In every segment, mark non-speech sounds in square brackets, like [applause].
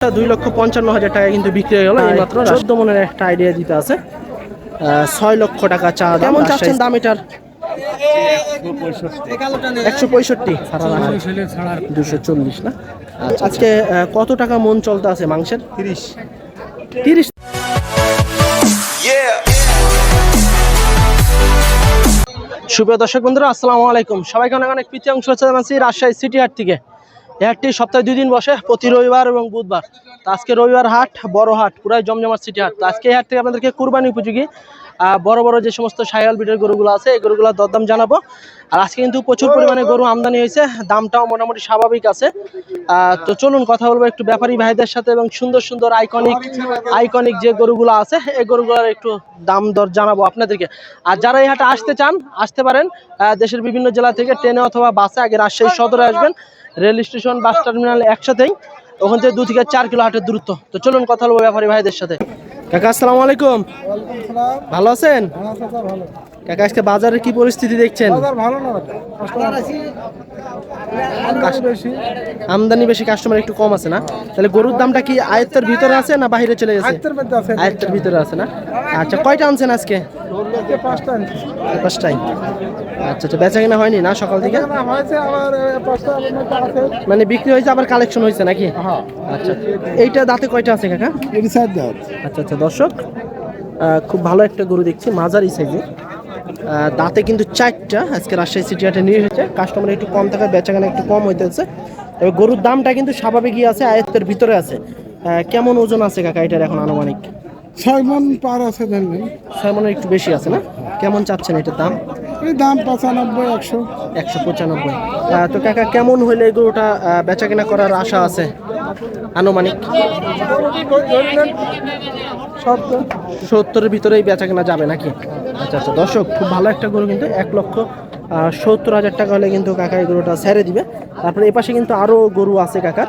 দুই লক্ষ পঞ্চান্ন হাজার টাকা কিন্তু বিক্রি হয়ে গেল। মাত্র চোদ্দ মনের একটা আইডিয়া দিতে আছে। ছয় লক্ষ টাকা চা দাম। কেমন চাচ্ছেন দাম এটার? একশো পঁয়ষট্টি। দুশো চল্লিশ না? আচ্ছা, আজকে কত টাকা মন চলতে আছে মাংসের? তিরিশ। তিরিশ। সুপ্রিয় দর্শক বন্ধুরা আসসালামু আলাইকুম। সবাইকে অনেক অনেক প্রীতি অংশ হচ্ছে রাজশাহী সিটি হাট থেকে। হাটটি সপ্তাহে দুই দিন বসে, প্রতি রবিবার এবং বুধবার। আজকে রবিবার হাট, বড় হাট, পুরাই জমজমাট সিটি হাট। আজকে এই হাট থেকে আপনাদেরকে কুরবানি উপযোগী বড় বড় যে সমস্ত সায়াল বিটের গরুগুলো আছে, এই গরুগুলোর দরদাম জানাব। আর আজকে কিন্তু প্রচুর পরিমাণে গরু আমদানি হয়েছে, দামটাও মোটামুটি স্বাভাবিক আছে। তো চলুন কথা বলব একটু ব্যাপারী ভাইদের সাথে এবং সুন্দর সুন্দর আইকনিক আইকনিক যে গরুগুলো আছে, এই গরুগুলোর একটু দাম দর জানাব আপনাদেরকে। আর যারা এই হাটে আসতে চান, আসতে পারেন দেশের বিভিন্ন জেলা থেকে ট্রেনে অথবা বাসে আগে রাজশাহী সদরে আসবেন। রেল স্টেশন বাস টার্মিনাল একসাথেই। ওখান থেকে দু থেকে চার কিলো হাটের দূরত্ব। তো চলুন কথা বলব ব্যাপারী ভাইদের সাথে। কাকা আসসালামু আলাইকুম। ভালো আছেন? কাকা আজকে বাজারের কি পরিস্থিতি দেখছেন? আমদানি বেশি। কাস্টমার একটু কম আছে না? তাহলে গরুর দামটা কি আয়ত্তের ভিতরে আছে না বাইরে চলে গেছে? আয়ত্তের আয়ত্তের ভিতরে আছে না? আচ্ছা কয়টা আনছেন আজকে? আজকে পাঁচটা আনছি। আচ্ছা আচ্ছা বেচা কিনা হয়নি না সকাল থেকে? মানে বিক্রি হয়েছে আবার কালেকশন হয়েছে নাকি? হ্যাঁ। আচ্ছা এইটা দাঁতে কয়টা আছে কাকা? আচ্ছা আচ্ছা দর্শক খুব ভালো একটা গরু দেখছি মাঝারি সাইজে দাঁতে কিন্তু চারটা আজকে রাজশাহী সিটি হাটে নিয়ে এসেছে। কাস্টমার একটু কম থাকায় বেচাকেনা একটু কম হইতেছে। তবে গরুর দামটা কিন্তু স্বাভাবিকই আছে আয়ত্তের ভিতরে আছে। কেমন ওজন আছে কাকা এটার এখন আনুমানিক? ছয় মন পার আছে ধরলেন ছয় মনের একটু বেশি আছে না? কেমন চাচ্ছেন এটার দাম? এই দাম পঁচানব্বই একশো। একশো পঁচানব্বই। তো কাকা কেমন হইলে এই গরুটা বেচা কেনা করার আশা আছে? আনুমানিক? সত্তর সত্তরের ভিতরেই বেচা কেনা যাবে নাকি? আচ্ছা আচ্ছা দর্শক খুব ভালো একটা গরু কিন্তু এক লক্ষ সত্তর হাজার টাকা হলে কিন্তু কাকা এই গরুটা ছেড়ে দিবে। তারপরে এপাশে কিন্তু আরও গরু আছে কাকা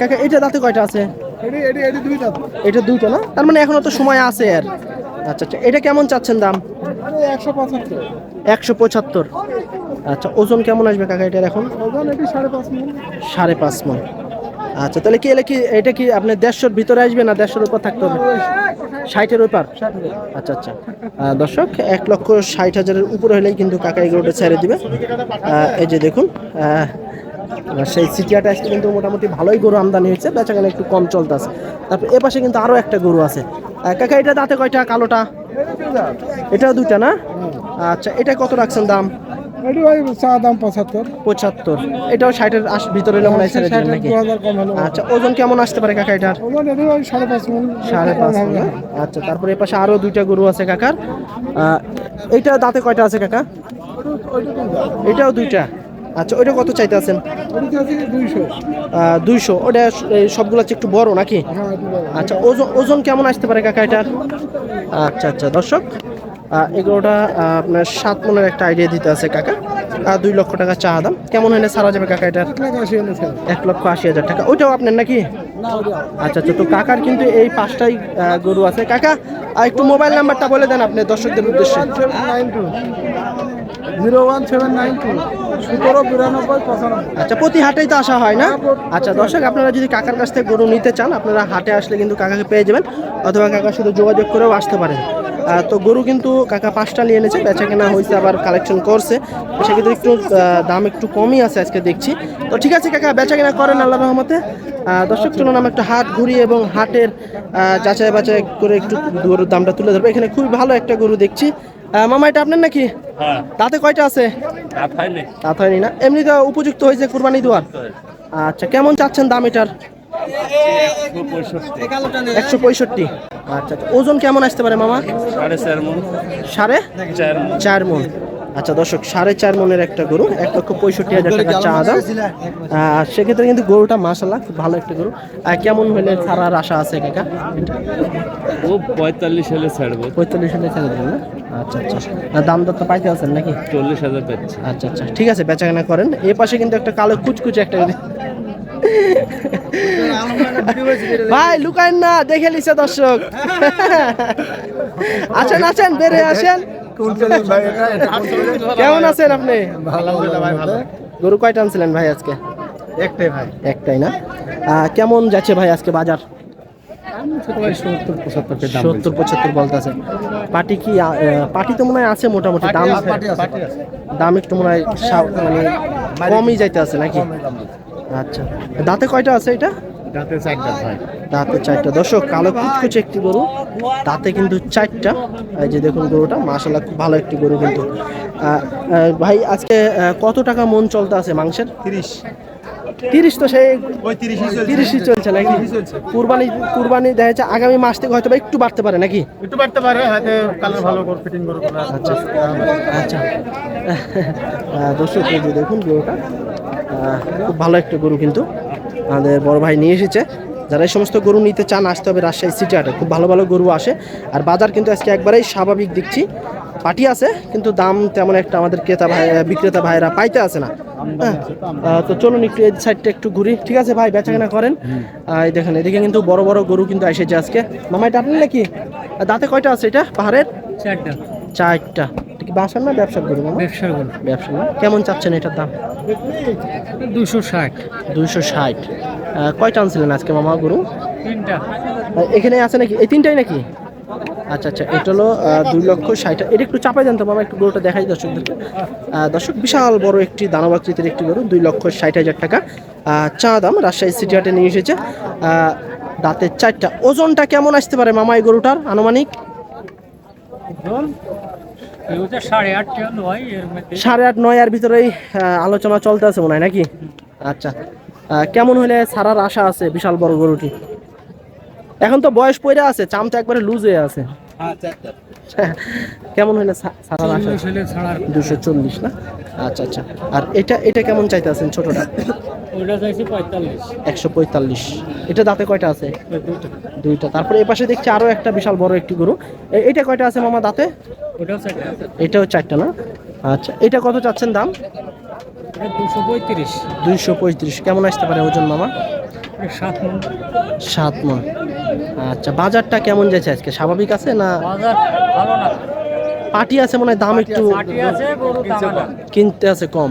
কাকা এটা দাঁতে কয়টা আছে? এটি দুইটা। না? তার মানে এখনও তো সময় আছে আর আচ্ছা আচ্ছা। এটা কেমন চাচ্ছেন দাম? একশো পঁচাত্তর। আচ্ছা ওজন কেমন আসবে কাকা এটার এখন? সাড়ে পাঁচ মন। আচ্ছা তাহলে কি এলে কি এটা কি আপনার দেড়শোর ভিতরে আসবে না দেড়শোর উপর থাকতে হবে? ষাটের ওপার আচ্ছা আচ্ছা। দর্শক এক লক্ষ ষাট হাজারের উপরে হলেই কিন্তু কাকা এগুলোটা ছেড়ে দিবে। এই যে দেখুন সেই সিটিয়াটা আজকে কিন্তু মোটামুটি ভালোই গরু আমদানি হয়েছে বেচাকেনা একটু কম চলতেছে। তারপর এ পাশে কিন্তু আরও একটা গরু আছে। কাকা এটা দাঁতে কয়টা কালোটা? এটাও দুইটা না? আচ্ছা এটা কত রাখছেন দাম? এটি ওই চা দাম পঁচাত্তর। পঁচাত্তর। এটাও ষাটের আশ- ভিতরে মনে হয় ছেড়ে নাকি? আচ্ছা ওজন কেমন আসতে পারে কাকা এটার? ওজন এটি ওই সাড়ে পাঁচ মন। সাড়ে পাঁচ মণ, আচ্ছা তারপরে এ পাশে আরও দুইটা গরু আছে কাকার। এইটা দাঁতে কয়টা আছে কাকা? এটাও দুইটা? আচ্ছা ওইটা কত চাইতে আছেন? দুইশো। ওটা সবগুলো হচ্ছে একটু বড় নাকি? এটি। আচ্ছা ওজন ওজন কেমন আসতে পারে কাকা এটার? আচ্ছা আচ্ছা দর্শক এগুলোটা আপনার সাত মনের একটা আইডিয়া দিতে আছে কাকা। আর দুই লক্ষ টাকা চা দাম। কেমন হলে সারা যাবে কাকা এটার? এক লক্ষ আশি হাজার টাকা। ওইটাও আপনার নাকি। আচ্ছা আচ্ছা তো কাকার কিন্তু এই পাঁচটাই গরু আছে। কাকা, আর একটু মোবাইল নাম্বারটা বলে দেন আপনি দর্শকদের উদ্দেশ্যে। Zero one seven nine two সতেরো আচ্ছা প্রতি হাটেই তো আসা হয় না? আচ্ছা দর্শক, আপনারা যদি কাকার কাছ থেকে গরু নিতে চান, আপনারা হাটে আসলে কিন্তু কাকাকে পেয়ে যাবেন, অথবা কাকার সাথে যোগাযোগ করেও আসতে পারেন। তো গরু কিন্তু কাকা পাঁচটা নিয়ে এনেছে বেচা কেনা হয়েছে আবার কালেকশন করছে। সেক্ষেত্রে একটু দাম একটু কমই আছে আজকে দেখছি। তো ঠিক আছে কাকা বেচা কেনা করেন আল্লাহ রহমতে। দর্শক চলুন আমরা একটু হাট ঘুরি এবং হাটের যাচাই বাছাই করে একটু গরুর দামটা তুলে ধরবো। এখানে খুবই ভালো একটা গরু দেখছি। মামা এটা আপনার নাকি? তাতে কয়টা আছে? দাঁত হয়নি। না। এমনি তো উপযুক্ত হয়েছে কুরবানি দেওয়ার? আচ্ছা কেমন চাচ্ছেন দাম এটার? একশো পঁয়ষট্টি। আচ্ছা আচ্ছা। ওজন কেমন আসতে পারে মামা? সাড়ে চার মন। সাড়ে? চার মন। আচ্ছা দর্শক সাড়ে চার মনের একটা গরু এক লক্ষ পঁয়ষট্টি হাজার টাকা চা দাম। সেক্ষেত্রে কিন্তু গরুটা মাসাল্লাহ খুব ভালো একটা গরু। আর কেমন হলে ছাড়ার আশা আছে কাকা ও পঁয়তাল্লিশ হলে ছাড়বো। পঁয়তাল্লিশ হলে ছেড়ে দেবেন না? আচ্ছা আচ্ছা। আর দাম দর তো পাইতে আছেন নাকি? চল্লিশ হাজার পাচ্ছে আচ্ছা আচ্ছা। ঠিক আছে বেচাকেনা করেন। এ পাশে কিন্তু একটা কালো কুচকুচে একটা ভাই লুকায়েন না দেখে লিছে দর্শক। আছেন আছেন বেরে আসেন। কেমন আছেন আপনি? গরু কয়টা আনছিলেন ভাই আজকে? একটাই ভাই। একটাই না? কেমন যাচ্ছে ভাই আজকে বাজার? সত্তর পঁচাত্তর বলতেছে পাটি কি পাটি তো মনে হয় আছে মোটামুটি দাম দাম একটু মনে হয় মানে কমই যাইতে আছে নাকি? আচ্ছা। দাঁতে কয়টা আছে এটা? দাঁতে চারটা ভাই। দাঁতে চারটা। দর্শক কালো কুচকুচে একটি গরু। দাঁতে কিন্তু চারটা। এই যে দেখুন গরুটা মাসাল্লাহ খুব ভালো একটি গরু কিন্তু। ভাই আজকে কত টাকা মন চলতে আছে মাংসের? তিরিশ। তিরিশ তো সেই তিরিশই চলছে নাকি? কুরবানি কুরবানি দেখা যাচ্ছে আগামী মাস থেকে হয়তো বা একটু বাড়তে পারে নাকি? একটু বাড়তে পারে হয়তো কালার ভালো করে ফিটিং করে আচ্ছা আচ্ছা। দর্শক দেখুন গরুটা। খুব ভালো একটা গরু কিন্তু আমাদের বড় ভাই নিয়ে এসেছে। যারা এই সমস্ত গরু নিতে চান আসতে হবে রাজশাহী সিটি হাটে। খুব ভালো ভালো গরু আসে। আর বাজার কিন্তু আজকে একবারেই স্বাভাবিক দেখছি। পাটি আছে কিন্তু দাম তেমন একটা আমাদের ক্রেতা ভাই বিক্রেতা ভাইরা পাইতে আছে না। হ্যাঁ, তো চলুন একটু এই সাইডটা একটু ঘুরি। ঠিক আছে ভাই বেচা কেনা করেন। এই দেখেন এদিকে কিন্তু বড় বড় গরু কিন্তু এসেছে আজকে। মামা এটা আপনি নাকি? দাঁতে কয়টা আছে এটা? পাহাড়ের? চারটা। চারটা। কি বাসার না ব্যবসার গরু ব্যবসারগুলো ব্যবসা না কেমন চাচ্ছেন এটার দাম? দুশো ষাট। দুইশো ষাট। কয়টা আনছিলেন আজকে মামা গরু? তিনটা। এখানে আছে নাকি? এই তিনটাই নাকি? আচ্ছা আচ্ছা এটা হলো দুই লক্ষ ষাট। এটা একটু চাপাই দেন তো মামা একটু গরুটা দেখাই দর্শকদেরকে। দর্শক বিশাল বড় একটি দানবাকৃতির একটি গরু দুই লক্ষ ষাট হাজার টাকা। চা দাম রাজশাহী সিটি হাটে নিয়ে এসেছে। দাঁতের চারটা। ওজনটা কেমন আসতে পারে মামা এই গরুটার আনুমানিক? সাড়ে আট নয় এর ভিতরেই আলোচনা চলতে আছে মনে হয় নাকি? আচ্ছা। কেমন হলে ছাড়ার আশা আছে বিশাল বড় গরুটি? এখন তো বয়স পড়ে আছে চাম তো একবারে লুজ হয়ে আছে। কেমন হলে ছাড়ার আশা দুশো চল্লিশ না? আচ্ছা আচ্ছা। আর এটা এটা কেমন চাইতে আছেন ছোটটা? ওইটা চাইছি পঁয়তাল্লিশ। একশো পঁয়তাল্লিশ। এটা দাঁতে কয়টা আছে? দুইটা। তারপরে এপাশে দেখছি আরও একটা বিশাল বড় একটি গরু। এটা কয়টা আছে মামা দাঁতে? ওটাও চারটা এটাও চারটা না? আচ্ছা এটা কত চাচ্ছেন দাম? দুশো পঁয়ত্রিশ। দুইশো পঁয়ত্রিশ। কেমন আসতে পারে ওজন মামা? সাত মন। সাত মন। আচ্ছা বাজারটা কেমন যাচ্ছে আজকে? স্বাভাবিক আছে না? বাজার ভালো না। পাটি আছে মনে হয় দাম একটু কিনতে আছে কম।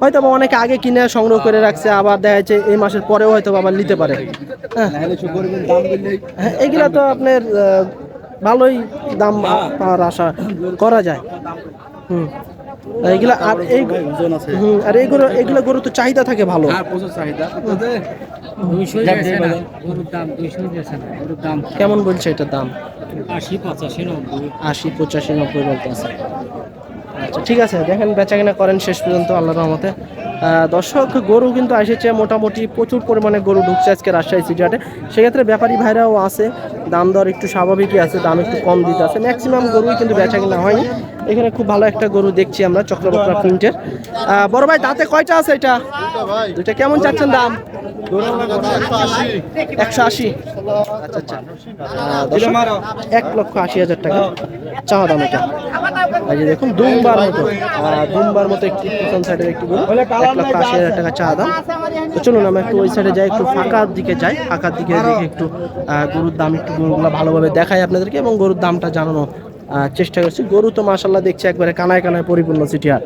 হয়তো বা অনেকে আগে কিনে সংগ্রহ করে রাখছে আবার দেখা যাচ্ছে এই মাসের পরেও হয়তো বা আবার নিতে পারে। হ্যাঁ। হ্যাঁ, এগুলা তো আপনার ভালোই দাম পাওয়ার আশা করা যায়। হুম। এইগুলা আর এই হুম আর এইগুলো এগুলো গরু তো চাহিদা থাকে ভালো। দুইশো গেছে না গরুর দাম দুইশো গেছে না গরুর দাম কেমন বলছে এটার দাম? আশি পঁচাশি নব্বই। আশি পঁচাশি নব্বই বলতে আছে ঠিক আছে দেখেন বেচা কেনা করেন শেষ পর্যন্ত আল্লাহর রহমতে। দর্শক গরু কিন্তু এসেছে মোটামুটি প্রচুর পরিমাণে গরু ঢুকছে আজকে রাজশাহী সিটিহাটে সেক্ষেত্রে ব্যাপারী ভাইরাও আছে দাম দর একটু স্বাভাবিকই আছে দাম একটু কম দিতে আছে। ম্যাক্সিমাম গরুই কিন্তু বেচা কেনা হয়নি। এখানে খুব ভালো একটা গরু দেখছি আমরা চক্রবক্রা প্রিন্টের বড় ভাই দাঁতে কয়টা আছে এটা? দুইটা কেমন চাচ্ছেন দাম? একশো আশি। আচ্ছা আচ্ছা। এক লক্ষ আশি হাজার টাকা। চাওয়া দাম এটা। এই যে দেখুন দুমবার মতো। দুমবার মতো একটি পিছন সাইডের একটি গরু। এক লক্ষ আশি হাজার টাকা চাওয়া দাম। তো চলুন আমরা একটু ওই সাইডে যাই একটু ফাঁকার দিকে যাই। ফাঁকার দিকে দেখে একটু গরুর দাম একটু গরুগুলো ভালোভাবে দেখাই আপনাদেরকে এবং গরুর দামটা জানানো চেষ্টা করছি। গরু তো মাসাল্লাহ দেখছি একবারে কানায় কানায় পরিপূর্ণ সিটি হাট।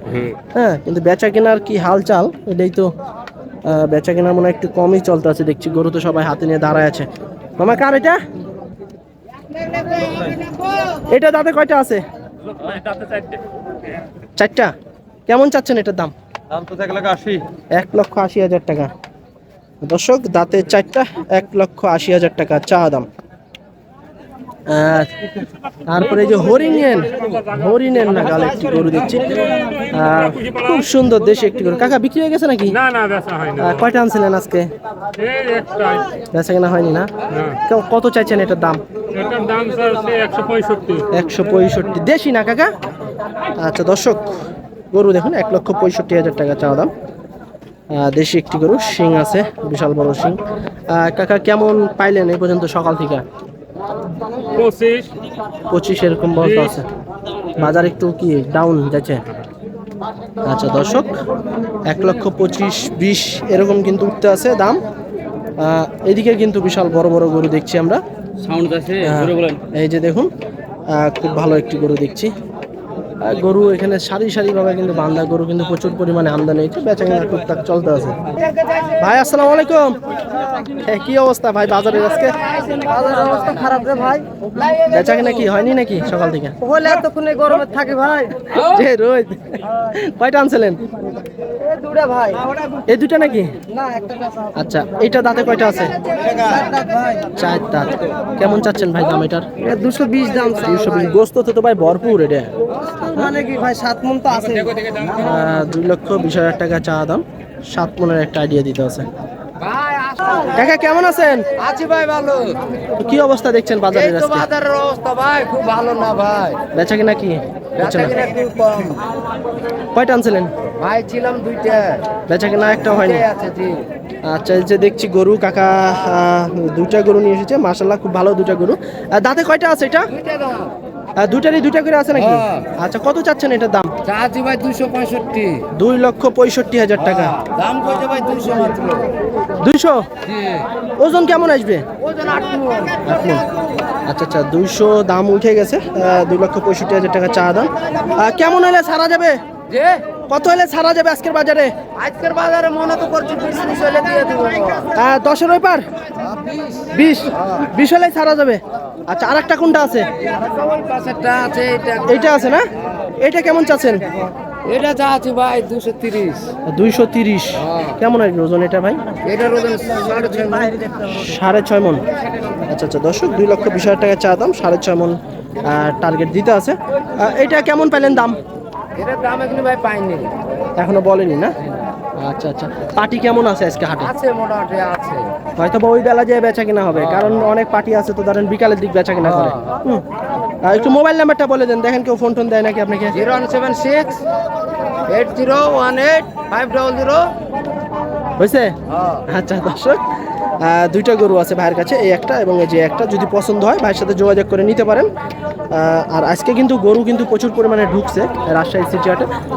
হ্যাঁ কিন্তু বেচা কেনার কি হালচাল এটাই তো বেচা কেনার মনে একটু কমই চলতে আছে দেখছি গরু তো সবাই হাতে নিয়ে দাঁড়ায় আছে। মামা কার এটা? এটা দাঁতে কয়টা আছে? চারটা। কেমন চাচ্ছেন এটার দাম? দাম তো এক লক্ষ আশি। এক লক্ষ আশি হাজার টাকা। দর্শক দাঁতে চারটা এক লক্ষ আশি হাজার টাকা চা দাম। তারপরে এই যে হরিণেন হরিণেন না গালে একটি গরু দেখছি খুব সুন্দর দেশে একটি গরু। কাকা বিক্রি হয়ে গেছে নাকি? কয়টা আনছিলেন আজকে? বেচা কেনা হয়নি না? কত চাইছেন এটার দাম? একশো পঁয়ষট্টি। দেশি না কাকা? আচ্ছা দর্শক গরু দেখুন এক লক্ষ পঁয়ষট্টি হাজার টাকা চাওয়া দাম। দেশি একটি গরু শিং আছে বিশাল বড় শিং। কাকা কেমন পাইলেন এই পর্যন্ত সকাল থেকে? পঁচিশ। পঁচিশ এরকম বলতে আছে। বাজার একটু কি ডাউন যাচ্ছে? আচ্ছা দর্শক এক লক্ষ পঁচিশ বিশ এরকম কিন্তু উঠতে আছে দাম। আহ, এদিকে কিন্তু বিশাল বড় বড় গরু দেখছি আমরা। সাউন্ড আছে হ্যাঁ, এই যে দেখুন খুব ভালো একটি গরু দেখছি। গরু এখানে সারি সারি ভাবে কিন্তু বান্দা গরু কিন্তু প্রচুর পরিমাণে আমদানি। হয়েছে বেচা কিনা টুকটাক চলতে আছে। ভাই আসসালামু আলাইকুম। কি অবস্থা ভাই বাজারের আজকে? বাজারের অবস্থা খারাপ রে ভাই। বেচা কিনা কি হয়নি নাকি সকাল থেকে? হলে এতক্ষণে গরমে থাকে ভাই। যে রোদ। কয়টা আনছিলেন? এই দুটা নাকি? আচ্ছা এইটা দাঁতে কয়টা আছে? চার দাঁত। কেমন চাচ্ছেন ভাই দাম এটার? দুশো বিশ দাম বিশ। গোস্ত তো ভাই ভরপুর এটা। মানে কি ভাই সাত মন তো আছে। আহ, দুই লক্ষ বিশ হাজার টাকা চা দাম। সাত মনের একটা আইডিয়া দিতে আছে। কাকা কেমন আছেন? আছি ভাই ভালো। কি অবস্থা দেখছেন বাজারের আজকে? বাজারের অবস্থা ভাই খুব ভালো না ভাই। বেচা কিনা কি? হচ্ছে না। খুব কম। কয়টা আনছিলেন? ভাই ছিলাম দুইটা। বেচা কিনা একটা হয়নি। আছে জি। আচ্ছা এই যে দেখছি গরু কাকা দুইটা গরু নিয়ে এসেছে। মাসাল্লাহ খুব ভালো দুইটা গরু। দাঁতে কয়টা আছে এটা? দুইটারই দুইটা করে আছে নাকি? হ্যাঁ। আচ্ছা কত চাচ্ছেন এটার দাম? চাচ্ছি ভাই দুশো পঁয়ষট্টি। দুই লক্ষ পঁয়ষট্টি হাজার টাকা। দাম কইছে ভাই দুশো মাত্র। দুইশো? ওজন কেমন আসবে? ওজন আট। আচ্ছা আচ্ছা দুইশো দাম উঠে গেছে দুই লক্ষ পঁয়ষট্টি হাজার টাকা চা দাম। কেমন হলে সারা যাবে? যে? কত হলে সারা যাবে আজকের বাজারে? আজকের বাজারে মনে তো করছি বিশ হলে দিয়ে দেবো। দশের ওই পার? বিশ। বিশ হলে ছাড়া যাবে। আচ্ছা আর একটা কোনটা আছে? এইটা আছে না? এটা কেমন চাচ্ছেন? এটা যা আছে ভাই দুশো তিরিশ। দুইশো তিরিশ। কেমন আর ওজন এটা ভাই? এটার ওজন সাড়ে ছয় মন। আচ্ছা আচ্ছা দর্শক দুই লক্ষ বিশ হাজার টাকা চা দাম সাড়ে ছয় মন টার্গেট দিতে আছে। এটা কেমন পেলেন দাম? এটার দাম এখানে ভাই পাইনি। এখনও বলেনি না? আচ্ছা আচ্ছা। পার্টি কেমন আছে আজকে হাটে? আছে মোটামুটি আছে। হয়তো বা ওই বেলা যেয়ে বেচা কিনা হবে কারণ অনেক পার্টি আছে তো ধরেন বিকালের দিক বেচা কিনা করে। হুম। আর একটু মোবাইল নাম্বারটা বলে দেন দেখেন কেউ ফোন টোন দেয় নাকি আপনাকে। Zero one seven six eight zero one eight five double zero. হয়েছে? আচ্ছা দর্শক দুইটা গরু আছে ভাইয়ের কাছে এই একটা এবং এই যে একটা। যদি পছন্দ হয় ভাইয়ের সাথে যোগাযোগ করে নিতে পারেন। আর আজকে কিন্তু গরু কিন্তু প্রচুর পরিমাণে ঢুকছে রাজশাহী সিটি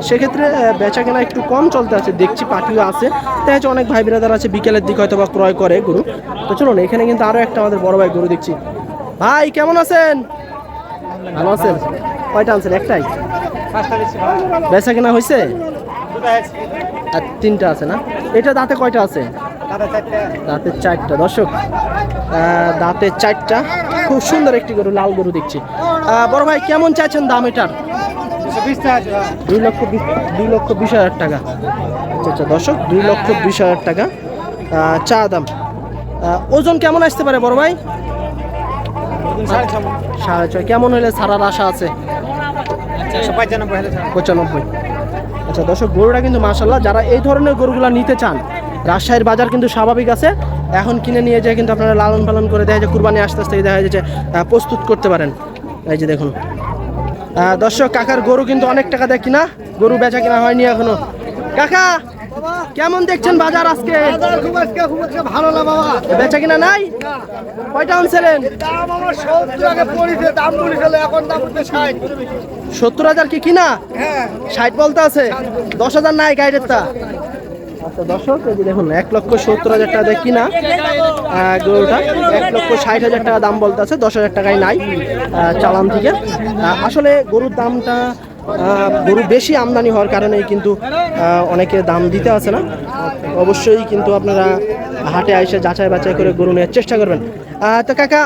সেক্ষেত্রে বেচা কেনা একটু কম চলতে আছে, দেখছি পাটিও আছে। তাই হচ্ছে অনেক ভাই বিরাদার আছে, বিকেলের দিকে হয়তো বা ক্রয় করে গরু। তো চলুন, এখানে কিন্তু আরও একটা আমাদের বড় ভাই গরু দেখছি। ভাই, কেমন আছেন? ভালো আছেন? কয়টা আনছেন? একটাই? বেচা কেনা হয়েছে আর তিনটা আছে না? এটা দাঁতে কয়টা আছে? দাঁতের চারটা। দর্শক দাঁতের চারটা। খুব সুন্দর একটি গরু, লাল গরু দেখছি। বড় ভাই, কেমন চাইছেন দাম এটার? দুই লক্ষ দুই লক্ষ বিশ হাজার টাকা। আচ্ছা আচ্ছা দর্শক, দুই লক্ষ বিশ হাজার টাকা। চা দাম। ওজন কেমন আসতে পারে বড় ভাই? সাড়ে ছয়। কেমন হলে ছাড়ার আশা আছে? পঁচানব্বই। আচ্ছা দর্শক, গরুটা কিন্তু মাসাল্লাহ যারা এই ধরনের গরুগুলো নিতে চান, রাজশাহীর বাজার কিন্তু স্বাভাবিক আছে। এখন কিনে নিয়ে যায় কিন্তু আপনারা লালন পালন করে দেখা যায়, কুরবানি আস্তে আস্তে দেখা যাচ্ছে প্রস্তুত করতে পারেন। এই যে দেখুন। দর্শক কাকার গরু কিন্তু অনেক টাকা দেয় কিনা? গরু বেচা কিনা হয়নি এখনও। কাকা কেমন দেখছেন বাজার আজকে? খুব আজকে খুব আজকে ভালো না বাবা? বেচা কিনা নাই? কয়টা আনছিলেন? দাম আমার সত্তর আগে পড়েছে দাম পড়েছিল এখন দাম উঠছে ষাট। সত্তর হাজার কি কিনা? হ্যাঁ। ষাট বলতে আছে। দশ হাজার নাই গাইডের তা আচ্ছা দর্শক, এই যে দেখুন, এক লক্ষ সত্তর হাজার টাকা কিনা গরুটা, এক লক্ষ ষাট হাজার টাকা দাম বলতে আছে দশ হাজার টাকায় নাই চালান থেকে। আসলে গরুর দামটা গরু বেশি আমদানি হওয়ার কারণে কিন্তু অনেকে দাম দিতে আছে না। অবশ্যই কিন্তু আপনারা হাটে আইসে যাচাই বাছাই করে গরু নেওয়ার চেষ্টা করবেন। তো কাকা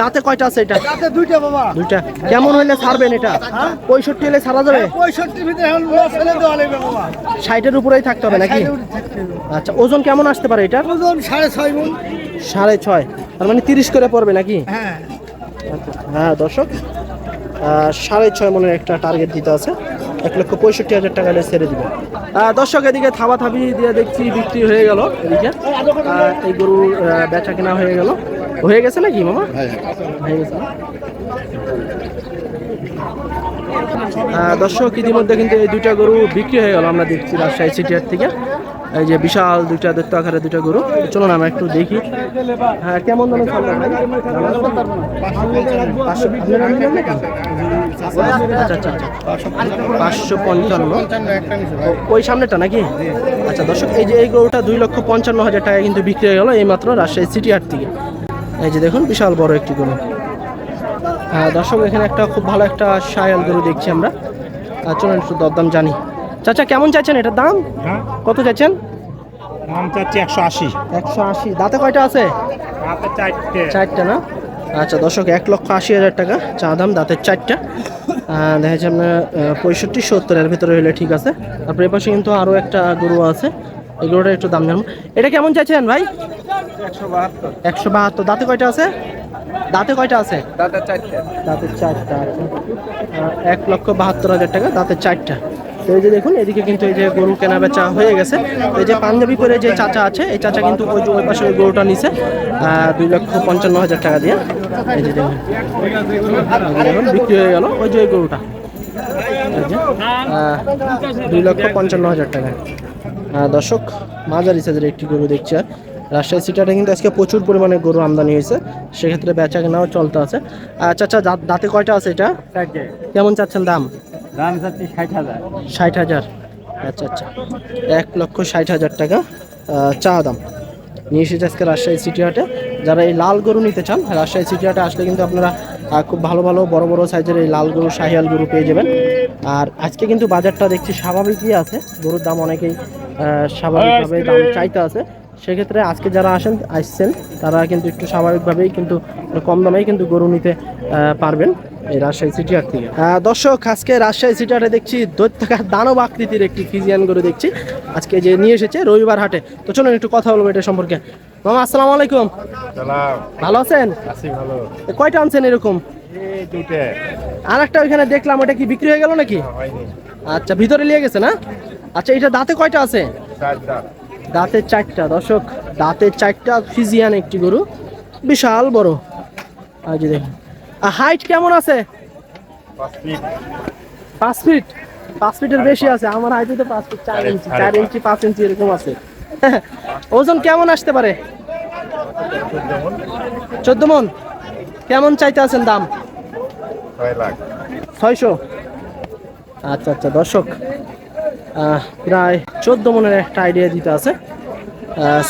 দাঁতে কয়টা আছে এটা? তাতে দুইটা বাবা। দুইটা। কেমন হইলে ছাড়বেন এটা? পঁয়ষট্টি হলে ছাড়া যাবে? পঁয়ষট্টির ভিতরে হলে দেওয়া লাগবে বাবা। ষাটের উপরেই থাকতে হবে নাকি? আচ্ছা ওজন কেমন আসতে পারে এটার? ওজন সাড়ে ছয় মন। সাড়ে ছয়। তার মানে তিরিশ করে পড়বে নাকি? হ্যাঁ। হ্যাঁ দর্শক সাড়ে ছয় মনের একটা টার্গেট দিতে আছে। এক লক্ষ পঁয়ষট্টি হাজার টাকা হলে ছেড়ে দিবে। দর্শক এদিকে থাবা থাবি দিয়ে দেখছি বিক্রি হয়ে গেল। এদিকে এই গরু আহ, বেচা কেনা হয়ে গেল। হয়ে গেছে নাকি মামা? হয়ে গেছে না? আহ, দর্শক ইতিমধ্যে কিন্তু এই দুইটা গরু বিক্রি হয়ে গেল। আমরা দেখছি রাজশাহী সিটিয়ার থেকে। এই যে বিশাল দুইটা দৈত্য আকারের দুইটা গরু। চলুন আমরা একটু দেখি। হ্যাঁ কেমন দামে ছাড়লেন ভাই? আচ্ছা আচ্ছা আচ্ছা। পাঁচশো পঞ্চান্ন। ওই সামনেটা নাকি? আচ্ছা দর্শক এই যে এই গরুটা দুই লক্ষ পঞ্চান্ন হাজার টাকা কিন্তু বিক্রি হয়ে গেল। এইমাত্র রাজশাহী সিটি হাট থেকে। এই যে দেখুন বিশাল বড় একটি গরু। হ্যাঁ দর্শক এখানে একটা খুব ভালো একটা সায়াল গরু দেখছি আমরা। চলুন একটু দরদাম জানি। চাচা কেমন চাইছেন? এটার দাম? হ্যাঁ। কত চাইছেন? দাম চাচ্ছি একশো আশি। একশো আশি। দাঁতে কয়টা আছে? চারটে। না? আচ্ছা দর্শক এক লক্ষ আশি হাজার টাকা চা দাম দাঁতের চারটা। দেখা যাচ্ছে আপনার পঁয়ষট্টি সত্তরের ভিতরে হলে ঠিক আছে। তারপরে এ পাশে কিন্তু আরও একটা গরু আছে। এই গরুটা একটু দাম জানব এটা কেমন চাইছেন ভাই? একশো বাহাত্তর। দাঁতে কয়টা আছে? দাঁতে কয়টা আছে? রাতে চারটে। দাঁতের চারটা আছে। এক লক্ষ বাহাত্তর হাজার টাকা দাঁতের চারটা। তো এই যে দেখুন এদিকে কিন্তু এই যে গরু কেনা বেচা হয়ে গেছে। এই যে পাঞ্জাবি করে যে চাচা আছে এই চাচা কিন্তু ওই যে ওই পাশে ওই গরুটা নিছে। দুই লক্ষ পঞ্চান্ন হাজার টাকা দিয়ে। এই যে দেখুন বিক্রি হয়ে গেল ওই যে ওই গরুটা। দুই লক্ষ পঞ্চান্ন হাজার টাকা দর্শক মাঝারি সাইজের একটি গরু দেখছি আর। রাজশাহী সিটাটা কিন্তু আজকে প্রচুর পরিমাণে গরু আমদানি হয়েছে। সেক্ষেত্রে বেচা কেনাও চলতে আছে। আচ্ছা আচ্ছা দাঁত- দাঁতে কয়টা আছে এটা? কেমন চাচ্ছেন দাম? দাম চাচ্ছি ষাট হাজার। ষাট হাজার। আচ্ছা আচ্ছা। এক লক্ষ ষাট হাজার টাকা চা দাম। নিয়ে এসেছে আজকে রাজশাহী সিটি হাটে। যারা এই লাল গরু নিতে চান, রাজশাহী সিটি হাটে আসলে কিন্তু আপনারা খুব ভালো ভালো, বড় বড় সাইজের এই লাল গরু, শাহিয়াল গরু পেয়ে যাবেন। আর আজকে কিন্তু বাজারটা দেখছি স্বাভাবিকই আছে। গরুর দাম অনেকেই স্বাভাবিকভাবে দাম চাইতে আছে। সেক্ষেত্রে আজকে যারা আসেন আসছেন তারা কিন্তু একটু স্বাভাবিকভাবেই কিন্তু কম দামেই কিন্তু গরু নিতে পারবেন এই রাজশাহী সিটি হাট থেকে। দর্শক আজকে রাজশাহী সিটি হাটে দেখছি দৈত্যাকার দানব আকৃতির একটি ফিজিয়ান গরু দেখছি। আজকে যে নিয়ে এসেছে রবিবার হাটে। তো চলুন একটু কথা বলব এটা সম্পর্কে। মামা আসসালামু আলাইকুম। ভালো আছেন? ভালো। কয়টা আনছেন এরকম? আর একটা ওইখানে দেখলাম ওটা কি বিক্রি হয়ে গেল নাকি? আচ্ছা ভিতরে নিয়ে গেছে না? আচ্ছা এটা দাঁতে কয়টা আছে? দাঁতের চারটা দর্শক দাঁতের চারটা ফিজিয়ান একটি গরু। বিশাল বড়। আর যে দেখুন। হাইট কেমন আছে? পাঁচ ফিট পাঁচ ফিটের বেশি আছে। আমার হাইটে তো পাঁচ ফিট চার ইঞ্চি চার ইঞ্চি পাঁচ ইঞ্চি এরকম আছে। [laughs] ওজন কেমন আসতে পারে? চোদ্দ মন। কেমন চাইতে আছেন দাম ছয়শো। আচ্ছা আচ্ছা দর্শক। প্রায় চোদ্দ মনের একটা আইডিয়া দিতে আছে।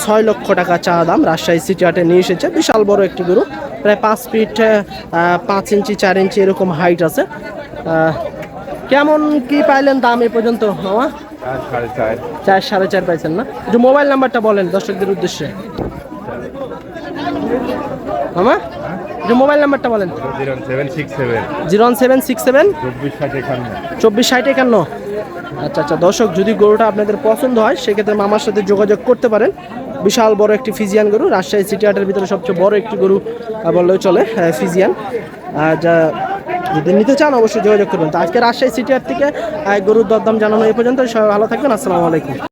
ছয় লক্ষ টাকা চা দাম রাজশাহী সিটি হাটে নিয়ে এসেছে। বিশাল বড় একটি গরু। প্রায় পাঁচ ফিট পাঁচ ইঞ্চি চার ইঞ্চি এরকম হাইট আছে। কেমন কি পাইলেন দাম এ পর্যন্ত মামা? চার সাড়ে চার। পাইছেন না? একটু মোবাইল নাম্বারটা বলেন দর্শকদের উদ্দেশ্যে। মামা একটু মোবাইল নাম্বারটা বলেন। Zero seven six seven. Zero one seven six seven. চব্বিশ ষাট একান্ন। চব্বিশ ষাট একান্ন। আচ্ছা আচ্ছা দর্শক, যদি গরুটা আপনাদের পছন্দ হয়, সেক্ষেত্রে মামার সাথে যোগাযোগ করতে পারেন। বিশাল বড় একটি ফিজিয়ান গরু, রাজশাহী সিটি হাটের ভিতরে সবচেয়ে বড় একটি গরু বললে বললেও চলে ফিজিয়ান। যা, যদি নিতে চান, অবশ্যই যোগাযোগ করবেন। তো আজকে রাজশাহী সিটি হাট থেকে গরুর দরদাম জানানো এই পর্যন্ত সবাই ভালো থাকবেন, আসসালামু আলাইকুম।